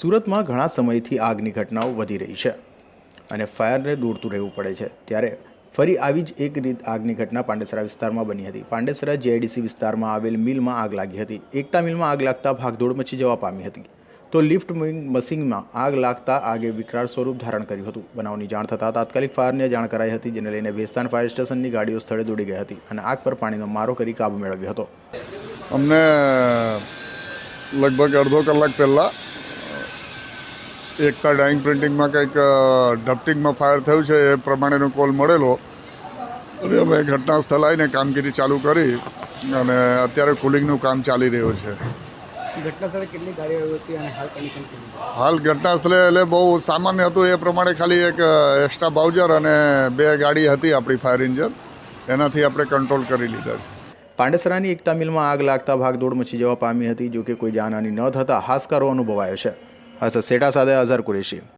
સુરતમાં ઘણા સમયથી આગની ઘટનાઓ વધી રહી છે અને ફાયરને દોડતું રહેવું પડે છે. ત્યારે ફરી આવી જ એક રીત આગની ઘટના પાંડેસરા વિસ્તારમાં બની હતી. પાંડેસરા જીઆઈડીસી વિસ્તારમાં આવેલ મિલમાં આગ લાગી હતી. એકતા મિલમાં આગ લાગતા ભાગદોડ મચી જવા પામી હતી. તો લિફ્ટ મશીનમાં આગ લાગતા આગે વિકરાળ સ્વરૂપ ધારણ કર્યું હતું. બનાવની જાણ થતાં તાત્કાલિક ફાયરને જાણ કરાઈ હતી, જેને લઈને ભેસ્તાન ફાયર સ્ટેશનની ગાડીઓ સ્થળે દોડી ગઈ હતી અને આગ પર પાણીનો મારો કરી કાબુ મેળવ્યો હતો. અમને લગભગ અડધો કલાક પહેલાં એકતા ડાઇંગ પ્રિન્ટિંગમાં કંઈક ડપ્ટિંગમાં ફાયર થયું છે એ પ્રમાણેનો કોલ મળેલો. અને અમે ઘટના સ્થળ આવીને કામગીરી ચાલુ કરી અને અત્યારે કુલિંગનું કામ ચાલી રહ્યું છે. ઘટના સ્થળે કેટલી ગાડીઓ આવી હતી અને હાલ કન્ડિશન ઘટના સ્થળે એટલે બહુ સામાન્ય હતું એ પ્રમાણે ખાલી એક એક્સ્ટ્રા બાઉઝર અને બે ગાડી હતી આપણી ફાયર ઇન્જન એનાથી આપણે કંટ્રોલ કરી લીધા છે. પાંડેસરાની એકતા મિલમાં આગ લાગતા ભાગદોડ મચી જવા પામી હતી જો કે કોઈ જાનહાની ન થતાં હાશકારો અનુભવાયો છે. असं सेटा साधे अझर कुरेशी.